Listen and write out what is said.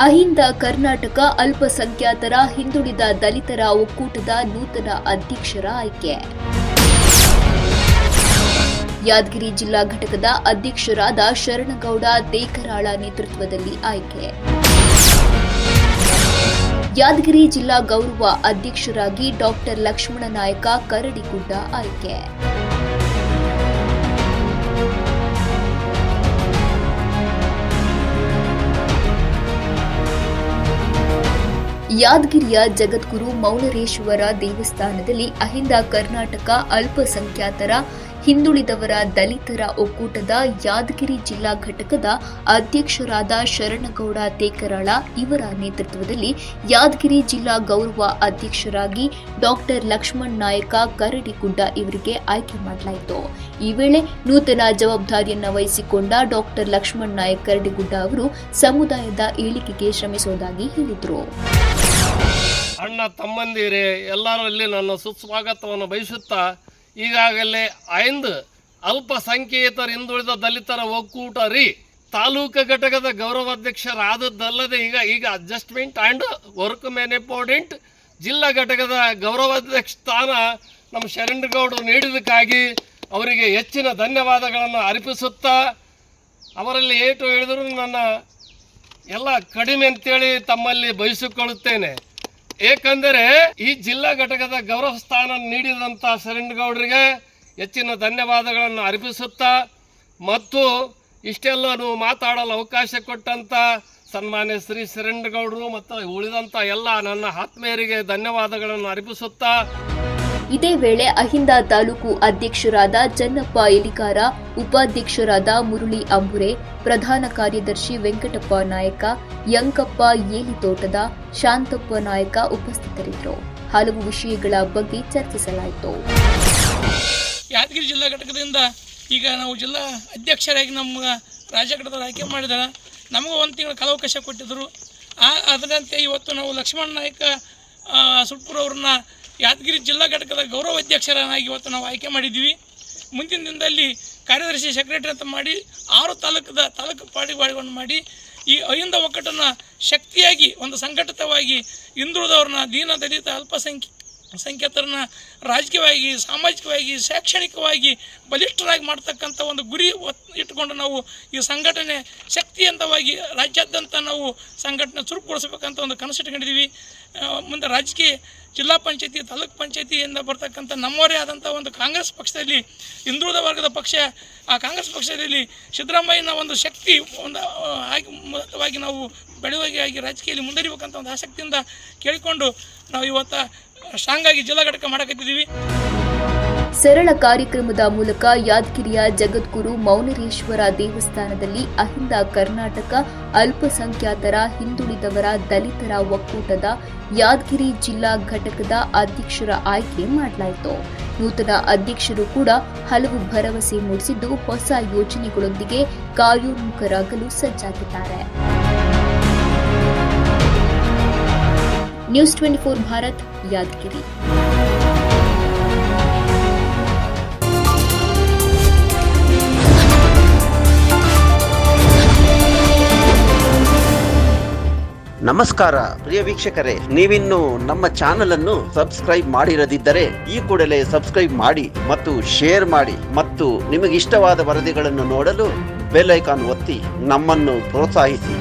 ಅಹಿಂದ ಕರ್ನಾಟಕ ಅಲ್ಪಸಂಖ್ಯಾತರ ಹಿಂದುಳಿದ ದಲಿತರ ಒಕ್ಕೂಟದ ನೂತನ ಅಧ್ಯಕ್ಷರ ಆಯ್ಕೆ. ಯಾದಗಿರಿ ಜಿಲ್ಲಾ ಘಟಕದ ಅಧ್ಯಕ್ಷರಾದ ಶರಣಗೌಡ ದೇಕರಾಳ ನೇತೃತ್ವದಲ್ಲಿ ಆಯ್ಕೆ. ಯಾದಗಿರಿ ಜಿಲ್ಲಾ ಗೌರವ ಅಧ್ಯಕ್ಷರಾಗಿ ಡಾಕ್ಟರ್ ಲಕ್ಷ್ಮಣ ನಾಯಕ ಕರಡಿಗುಡ್ಡ ಆಯ್ಕೆ. ಯಾದಗಿರಿಯ ಜಗದ್ಗುರು ಮೌನರೇಶ್ವರ ದೇವಸ್ಥಾನದಲ್ಲಿ ಅಹಿಂದ ಕರ್ನಾಟಕ ಅಲ್ಪಸಂಖ್ಯಾತರ ಹಿಂದುಳಿದವರ ದಲಿತರ ಒಕ್ಕೂಟದ ಯಾದಗಿರಿ ಜಿಲ್ಲಾ ಘಟಕದ ಅಧ್ಯಕ್ಷರಾದ ಶರಣಗೌಡ ತೇಕರಾಳ ಇವರ ನೇತೃತ್ವದಲ್ಲಿ ಯಾದಗಿರಿ ಜಿಲ್ಲಾ ಗೌರವ ಅಧ್ಯಕ್ಷರಾಗಿ ಡಾಕ್ಟರ್ ಲಕ್ಷ್ಮಣ್ ನಾಯಕ ಕರಡಿಗುಡ್ಡ ಇವರಿಗೆ ಆಯ್ಕೆ ಮಾಡಲಾಯಿತು. ಈ ವೇಳೆ ನೂತನ ಜವಾಬ್ದಾರಿಯನ್ನು ವಹಿಸಿಕೊಂಡ ಡಾಕ್ಟರ್ ಲಕ್ಷ್ಮಣ್ ನಾಯಕ್ ಕರಡಿಗುಡ್ಡ ಅವರು ಸಮುದಾಯದ ಏಳಿಗೆಗೆ ಶ್ರಮಿಸುವುದಾಗಿ ಹೇಳಿದರು. ಅಣ್ಣ, ತಮ್ಮಂದಿರೇ ಎಲ್ಲರಲ್ಲಿ ನನ್ನ ಸುಸ್ವಾಗತವನ್ನು ಬಯಸುತ್ತಾ ಈಗಾಗಲೇ ಐಂದು ಅಲ್ಪಸಂಖ್ಯಾತರ ಹಿಂದುಳಿದ ದಲಿತರ ಒಕ್ಕೂಟ ರೀ. ತಾಲೂಕು ಘಟಕದ ಗೌರವಾಧ್ಯಕ್ಷರಾದದ್ದಲ್ಲದೆ ಈಗ ಈಗ adjustment and work man important ಜಿಲ್ಲಾ ಘಟಕದ ಗೌರವಾಧ್ಯಕ್ಷ ಸ್ಥಾನ ನಮ್ಮ ಶರಣಗೌಡರು ನೀಡಿದ್ದಕ್ಕಾಗಿ ಅವರಿಗೆ ಹೆಚ್ಚಿನ ಧನ್ಯವಾದಗಳನ್ನು ಅರ್ಪಿಸುತ್ತಾ, ಅವರಲ್ಲಿ ಏಟು ಹೇಳಿದರೂ ನನ್ನ ಎಲ್ಲ ಕಡಿಮೆ ಅಂತೇಳಿ ತಮ್ಮಲ್ಲಿ ಬಯಸಿಕೊಳ್ಳುತ್ತೇನೆ. ಏಕೆಂದರೆ ಈ ಜಿಲ್ಲಾ ಘಟಕದ ಗೌರವ ಸ್ಥಾನ ನೀಡಿದಂಥ ಶರಣಗೌಡರಿಗೆ ಹೆಚ್ಚಿನ ಧನ್ಯವಾದಗಳನ್ನು ಅರ್ಪಿಸುತ್ತಾ ಮತ್ತು ಇಷ್ಟೆಲ್ಲನೂ ಮಾತಾಡಲು ಅವಕಾಶ ಕೊಟ್ಟಂಥ ಸನ್ಮಾನ್ಯ ಶ್ರೀ ಶರಣಗೌಡರು ಮತ್ತು ಉಳಿದಂಥ ಎಲ್ಲ ನನ್ನ ಆತ್ಮೀಯರಿಗೆ ಧನ್ಯವಾದಗಳನ್ನು ಅರ್ಪಿಸುತ್ತಾ ಇದೇ ವೇಳೆ ಅಹಿಂದ ತಾಲೂಕು ಅಧ್ಯಕ್ಷರಾದ ಚನ್ನಪ್ಪ ಎಲಿಕಾರ, ಉಪಾಧ್ಯಕ್ಷರಾದ ಮುರುಳಿ ಅಂಬುರೆ, ಪ್ರಧಾನ ಕಾರ್ಯದರ್ಶಿ ವೆಂಕಟಪ್ಪ ನಾಯಕ, ಯಂಕಪ್ಪ ಏಲಿತೋಟದ ಶಾಂತಪ್ಪ ನಾಯಕ ಉಪಸ್ಥಿತರಿದ್ದರು. ಹಲವು ವಿಷಯಗಳ ಬಗ್ಗೆ ಚರ್ಚಿಸಲಾಯಿತು. ಯಾದಗಿರಿ ಜಿಲ್ಲಾ ಘಟಕದಿಂದ ಈಗ ನಾವು ಜಿಲ್ಲಾ ಅಧ್ಯಕ್ಷರಾಗಿ ನಮ್ಮ ರಾಜ್ಯ ಘಟಕದ ಆಯ್ಕೆ ಮಾಡಿದಾರೆ. ನಮಗೂ ಒಂದು ತಿಂಗಳ ಕಾಲಾವಕಾಶ ಕೊಟ್ಟಿದ್ದರು ಅದರಂತೆ ಇವತ್ತು ನಾವು ಲಕ್ಷ್ಮಣ ನಾಯಕ ಸುಟ್ಪುರ ಅವ್ರನ್ನ ಯಾದಗಿರಿ ಜಿಲ್ಲಾ ಘಟಕದ ಗೌರವ ಅಧ್ಯಕ್ಷರನ್ನಾಗಿ ಇವತ್ತು ನಾವು ಆಯ್ಕೆ ಮಾಡಿದ್ದೀವಿ. ಮುಂದಿನ ದಿನದಲ್ಲಿ ಕಾರ್ಯದರ್ಶಿ ಸೆಕ್ರೆಟರಿ ಅಂತ ಮಾಡಿ, ಆರು ತಾಲೂಕದ ತಾಲೂಕು ಪಾಡಿಗಳನ್ನು ಮಾಡಿ, ಈ ಅಹಿಂದ ಒಕ್ಕಟ್ಟನ್ನು ಶಕ್ತಿಯಾಗಿ, ಒಂದು ಸಂಘಟಿತವಾಗಿ ಹಿಂದುಳಿದವ್ರನ್ನ ದೀನ ದಲಿತ ಅಲ್ಪಸಂಖ್ಯೆ ಸಂಖ್ಯಾತರನ್ನ ರಾಜಕೀಯವಾಗಿ, ಸಾಮಾಜಿಕವಾಗಿ, ಶೈಕ್ಷಣಿಕವಾಗಿ ಬಲಿಷ್ಠರಾಗಿ ಮಾಡ್ತಕ್ಕಂಥ ಒಂದು ಗುರಿ ಇಟ್ಟುಕೊಂಡು ನಾವು ಈ ಸಂಘಟನೆ ಶಕ್ತಿಯಂತವಾಗಿ ರಾಜ್ಯಾದ್ಯಂತ ನಾವು ಸಂಘಟನೆ ಚುರುಕುಗೊಳಿಸಬೇಕಂತ ಒಂದು ಕನಸು ಇಟ್ಕೊಂಡಿದ್ದೀವಿ. ಮುಂದೆ ರಾಜಕೀಯ, ಜಿಲ್ಲಾ ಪಂಚಾಯತಿ, ತಾಲೂಕು ಪಂಚಾಯತಿಯಿಂದ ಬರ್ತಕ್ಕಂಥ ನಮ್ಮವರೇ ಆದಂಥ ಒಂದು ಕಾಂಗ್ರೆಸ್ ಪಕ್ಷದಲ್ಲಿ, ಹಿಂದುಳಿದ ವರ್ಗದ ಪಕ್ಷ, ಆ ಕಾಂಗ್ರೆಸ್ ಪಕ್ಷದಲ್ಲಿ ಸಿದ್ದರಾಮಯ್ಯನ ಒಂದು ಶಕ್ತಿ ಒಂದು ಆಗಿ ನಾವು ಬೆಳವಣಿಗೆಯಾಗಿ ರಾಜಕೀಯದಲ್ಲಿ ಮುಂದರಿಬೇಕಂತ ಒಂದು ಆಸಕ್ತಿಯಿಂದ ಕೇಳಿಕೊಂಡು ನಾವು ಇವತ್ತು ಸ್ಟ್ರಾಂಗ್ ಆಗಿ ಜಿಲ್ಲಾ ಘಟಕ ಮಾಡಕತ್ತಿದ್ದೀವಿ ಸರಳ ಕಾರ್ಯಕ್ರಮದ ಮೂಲಕ ಯಾದಗಿರಿಯ ಜಗದ್ಗುರು ಮೌನರೇಶ್ವರ ದೇವಸ್ಥಾನದಲ್ಲಿ ಅಹಿಂದ ಕರ್ನಾಟಕ ಅಲ್ಪಸಂಖ್ಯಾತರ ಹಿಂದುಳಿದವರ ದಲಿತರ ಒಕ್ಕೂಟದ ಯಾದಗಿರಿ ಜಿಲ್ಲಾ ಘಟಕದ ಅಧ್ಯಕ್ಷರ ಆಯ್ಕೆ ಮಾಡಲಾಯಿತು. ನೂತನ ಅಧ್ಯಕ್ಷರು ಕೂಡ ಹಲವು ಭರವಸೆ ಮೂಡಿಸಿದ್ದು ಹೊಸ ಯೋಜನೆಗಳೊಂದಿಗೆ ಕಾರ್ಯೋನ್ಮುಖರಾಗಲು ಸಜ್ಜಾಗಿದ್ದಾರೆ. News twenty four Bharat Yadgiri. ನಮಸ್ಕಾರ ಪ್ರಿಯ ವೀಕ್ಷಕರೇ, ನೀವಿನ್ನು ನಮ್ಮ ಚಾನೆಲ್ ಅನ್ನು ಸಬ್ಸ್ಕ್ರೈಬ್ ಮಾಡಿರದಿದ್ದರೆ ಈ ಕೂಡಲೇ ಸಬ್ಸ್ಕ್ರೈಬ್ ಮಾಡಿ ಮತ್ತು ಶೇರ್ ಮಾಡಿ ಮತ್ತು ನಿಮಗಿಷ್ಟವಾದ ವರದಿಗಳನ್ನು ನೋಡಲು ಬೆಲ್ ಐಕಾನ್ ಒತ್ತಿ ನಮ್ಮನ್ನು ಪ್ರೋತ್ಸಾಹಿಸಿ.